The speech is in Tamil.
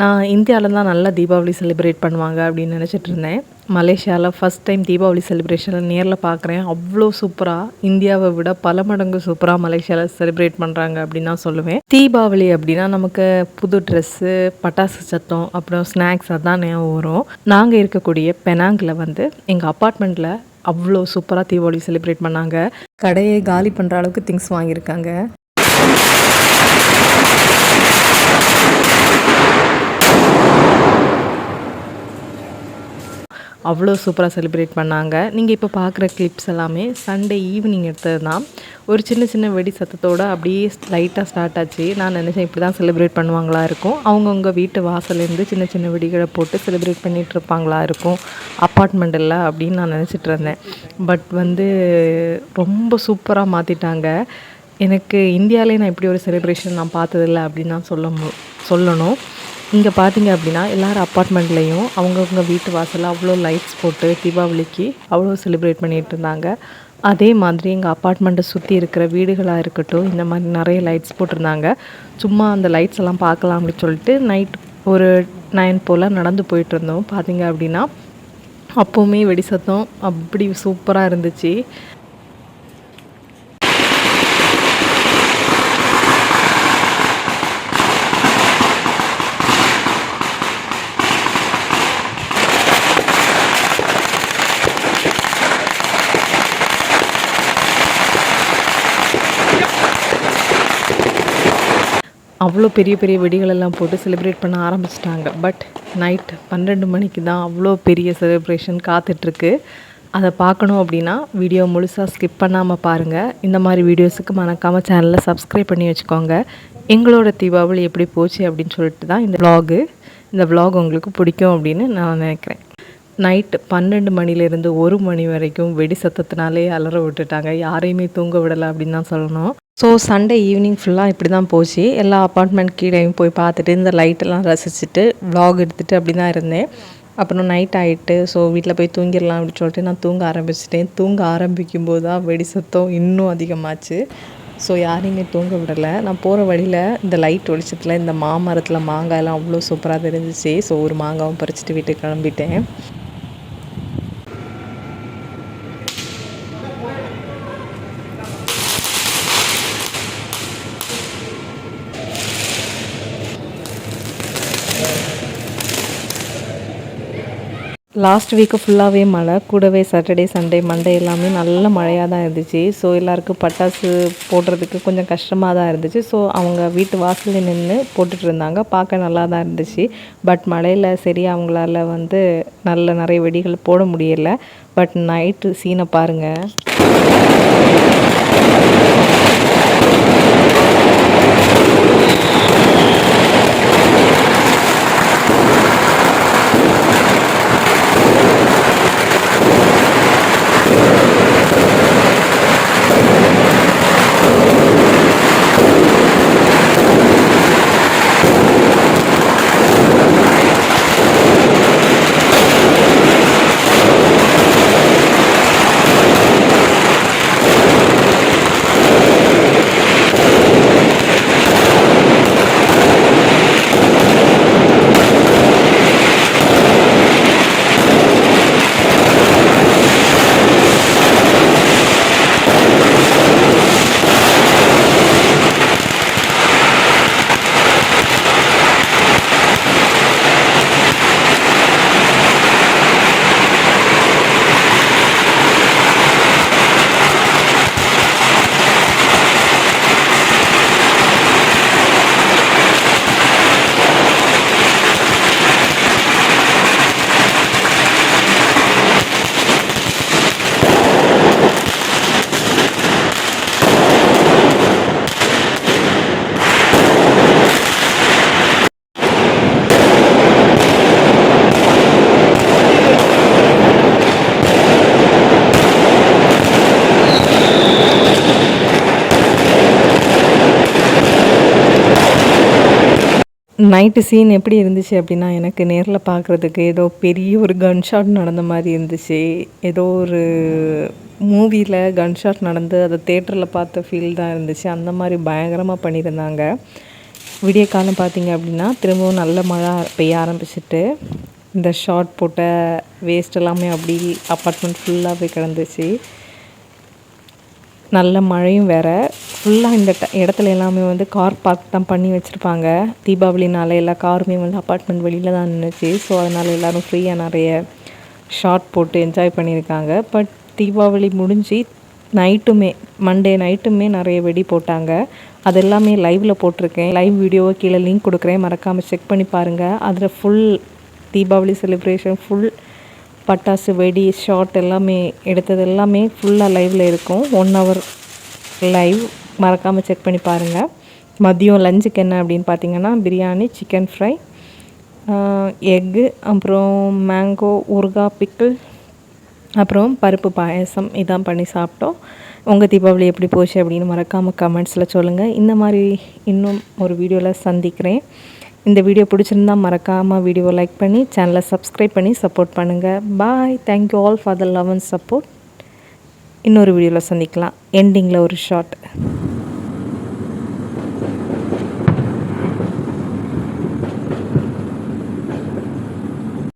நான் இந்தியாவில் தான் நல்லா தீபாவளி செலிப்ரேட் பண்ணுவாங்க அப்படின்னு நினச்சிட்டு இருந்தேன். மலேசியாவில் ஃபஸ்ட் டைம் தீபாவளி செலிப்ரேஷனை நேரில் பார்க்குறேன் அவ்வளோ சூப்பராக இந்தியாவை விட பல மடங்கு சூப்பராக மலேசியாவில் செலிப்ரேட் பண்ணுறாங்க அப்படின்னு தான் சொல்லுவேன். தீபாவளி அப்படின்னா நமக்கு புது ட்ரெஸ்ஸு பட்டாசு சத்தம் அப்புறம் ஸ்நாக்ஸ் அதான் ஞாபகம் வரும். நாங்கள் இருக்கக்கூடிய பெனாங்கில் வந்து எங்கள் அப்பார்ட்மெண்ட்டில் அவ்வளோ சூப்பராக தீபாவளி செலிப்ரேட் பண்ணாங்க. கடையை காலி பண்ணுற அளவுக்கு திங்ஸ் வாங்கியிருக்காங்க. அவ்வளோ சூப்பராக செலிப்ரேட் பண்ணாங்க. நீங்கள் இப்போ பார்க்குற கிளிப்ஸ் எல்லாமே சண்டே ஈவினிங் எடுத்தது தான். ஒரு சின்ன சின்ன வெடி சத்தத்தோடு அப்படியே லைட்டாக ஸ்டார்ட் ஆச்சு. நான் நினச்சேன் இப்படி தான் செலிப்ரேட் பண்ணுவாங்களா இருக்கும். அவங்கவுங்க வீட்டு வாசலேருந்து சின்ன சின்ன வெடிகளை போட்டு செலிப்ரேட் பண்ணிகிட்டு இருப்பாங்களா இருக்கும். அப்பார்ட்மெண்ட்டில் இல்லை அப்படின்னு நான் நினச்சிட்டு இருந்தேன். பட் வந்து ரொம்ப சூப்பராக மாற்றிட்டாங்க எனக்கு இந்தியாவிலே நான் இப்படி ஒரு செலிப்ரேஷன் நான் பார்த்ததில்ல அப்படின்னு நான் சொல்ல மு சொல்லணும். இங்கே பார்த்தீங்க அப்படின்னா எல்லாரும் அப்பார்ட்மெண்ட்லேயும் அவங்கவுங்க வீட்டு வாசலில் அவ்வளோ லைட்ஸ் போட்டு தீபாவளிக்கு அவ்வளோ செலிப்ரேட் பண்ணிகிட்டு இருந்தாங்க. அதே மாதிரி எங்கள் அப்பார்ட்மெண்ட்டை சுற்றி இருக்கிற வீடுகளாக இருக்கட்டும் இந்த மாதிரி நிறைய லைட்ஸ் போட்டிருந்தாங்க. சும்மா அந்த லைட்ஸ் எல்லாம் பார்க்கலாம் அப்படின்னு சொல்லிட்டு நைட் ஒரு நைன் போல் நடந்து போயிட்டு இருந்தோம். பார்த்தீங்க அப்படின்னா அப்போவுமே வெடி சத்தம் அப்படி சூப்பராக இருந்துச்சு. அவ்வளோ பெரிய பெரிய வெடிகளெல்லாம் போட்டு செலிப்ரேட் பண்ண ஆரம்பிச்சிட்டாங்க. பட் நைட் பன்னெண்டு மணிக்கு தான் அவ்வளோ பெரிய செலிப்ரேஷன் காத்துட்ருக்கு. அதை பார்க்கணும் அப்படின்னா வீடியோ முழுசாக ஸ்கிப் பண்ணாமல் பாருங்கள் இந்த மாதிரி வீடியோஸுக்கு மறக்காமல் சேனலில் சப்ஸ்கிரைப் பண்ணி வச்சுக்கோங்க. எங்களோட தீபாவளி எப்படி போச்சு அப்படின்னு சொல்லிட்டு தான் இந்த விலாகு இந்த விலாக் உங்களுக்கு பிடிக்கும் அப்படின்னு நான் நினைக்கிறேன். நைட்டு பன்னெண்டு மணிலேருந்து ஒரு மணி வரைக்கும் வெடி சத்தத்தினாலே அலற விட்டுட்டாங்க. யாரையுமே தூங்க விடலை அப்படின்னு தான் சொல்லணும். ஸோ சண்டே ஈவினிங் ஃபுல்லாக இப்படி தான் போச்சு. எல்லா அப்பார்ட்மெண்ட் கீழேயும் போய் பார்த்துட்டு இந்த லைட்டெல்லாம் ரசிச்சுட்டு vlog எடுத்துகிட்டு அப்படி தான் இருந்தேன். அப்புறம் நைட் ஆகிட்டு ஸோ வீட்டில் போய் தூங்கிடலாம் அப்படின்னு சொல்லிட்டு நான் தூங்க ஆரம்பிச்சிட்டேன். தூங்க ஆரம்பிக்கும் போது தான் வெடி சத்தம் இன்னும் அதிகமாச்சு. ஸோ யாரையுமே தூங்க விடலை. நான் போகிற வழியில் இந்த லைட் வெளிச்சத்தில் இந்த மாமரத்தில் மாங்காயெல்லாம் அவ்வளோ சூப்பராக தெரிஞ்சிச்சு. ஸோ ஒரு மாங்காவும் பறிச்சுட்டு வீட்டுக்கு கிளம்பிட்டேன். லாஸ்ட் வீக்கு ஃபுல்லாகவே மழை கூடவே சாட்டர்டே சண்டே மண்டே எல்லாமே நல்ல மழையாக தான் இருந்துச்சு. ஸோ எல்லாருக்கும் பட்டாசு போடுறதுக்கு கொஞ்சம் கஷ்டமாக தான் இருந்துச்சு. ஸோ அவங்க வீட்டு வாசலில் நின்று போட்டுட்டு இருந்தாங்க. பார்க்க நல்லா தான் இருந்துச்சு. பட் மழையில் சரி அவங்களால வந்து நல்ல நிறைய வெடிகள் போட முடியலை. பட் நைட்டு சீனை பாருங்கள் நைட்டு சீன் எப்படி இருந்துச்சு அப்படின்னா எனக்கு நேரில் பார்க்குறதுக்கு ஏதோ பெரிய ஒரு கன் ஷாட் நடந்த மாதிரி இருந்துச்சு. ஏதோ ஒரு மூவியில் கன் ஷாட் நடந்து அதை தேட்டரில் பார்த்த ஃபீல் தான் இருந்துச்சு. அந்த மாதிரி பயங்கரமாக பண்ணியிருந்தாங்க. விடிய காலம் பார்த்தீங்க அப்படின்னா திரும்பவும் நல்ல மழை பெய்ய ஆரம்பிச்சிட்டு இந்த ஷார்ட் போட்ட வேஸ்ட் எல்லாமே அப்படி அப்பார்ட்மெண்ட் ஃபுல்லாகவே கிடந்துச்சு. நல்ல மழையும் வேறு. ஃபுல்லாக இந்த இடத்துல எல்லாமே வந்து கார் பார்க் தான் பண்ணி வச்சுருப்பாங்க. தீபாவளினால எல்லா காருமே வந்து அப்பார்ட்மெண்ட் வெளியில் தான் நின்றுச்சு ஸோ அதனால் எல்லோரும் ஃப்ரீயாக நிறைய ஷார்ட் போட்டு என்ஜாய் பண்ணியிருக்காங்க. பட் தீபாவளி முடிஞ்சு நைட்டுமே மண்டே நைட்டுமே நிறைய வெடி போட்டாங்க. அது எல்லாமே லைவில் போட்டிருக்கேன். லைவ் வீடியோவை கீழே லிங்க் கொடுக்குறேன். மறக்காமல் செக் பண்ணி பாருங்கள் அதில் ஃபுல் தீபாவளி செலிப்ரேஷன் ஃபுல் பட்டாசு வெடி ஷார்ட் எல்லாமே எடுத்தது எல்லாமே ஃபுல்லாக லைவில் இருக்கும். ஒன் ஹவர் லைவ் மறக்காமல் செக் பண்ணி பாருங்கள் மதியம் லஞ்சுக்கு என்ன அப்படின்னு பார்த்தீங்கன்னா பிரியாணி சிக்கன் ஃப்ரை எக்கு அப்புறம் மேங்கோ ஊறுகாய் பிக்கிள் அப்புறம் பருப்பு பாயசம். இதான் பண்ணி சாப்பிட்டோம். உங்கள் தீபாவளி எப்படி போச்சு அப்படின்னு மறக்காமல் கமெண்ட்ஸில் சொல்லுங்கள் இந்த மாதிரி இன்னும் ஒரு வீடியோவில் சந்திக்கிறேன். இந்த வீடியோ பிடிச்சிருந்தா மறக்காமல் வீடியோவை லைக் பண்ணி சேனலை சப்ஸ்கிரைப் பண்ணி சப்போர்ட் பண்ணுங்கள் bye thank you all for the love and support இன்னொரு வீடியோவில் சந்திக்கலாம். எண்டிங்கில் ஒரு ஷார்ட்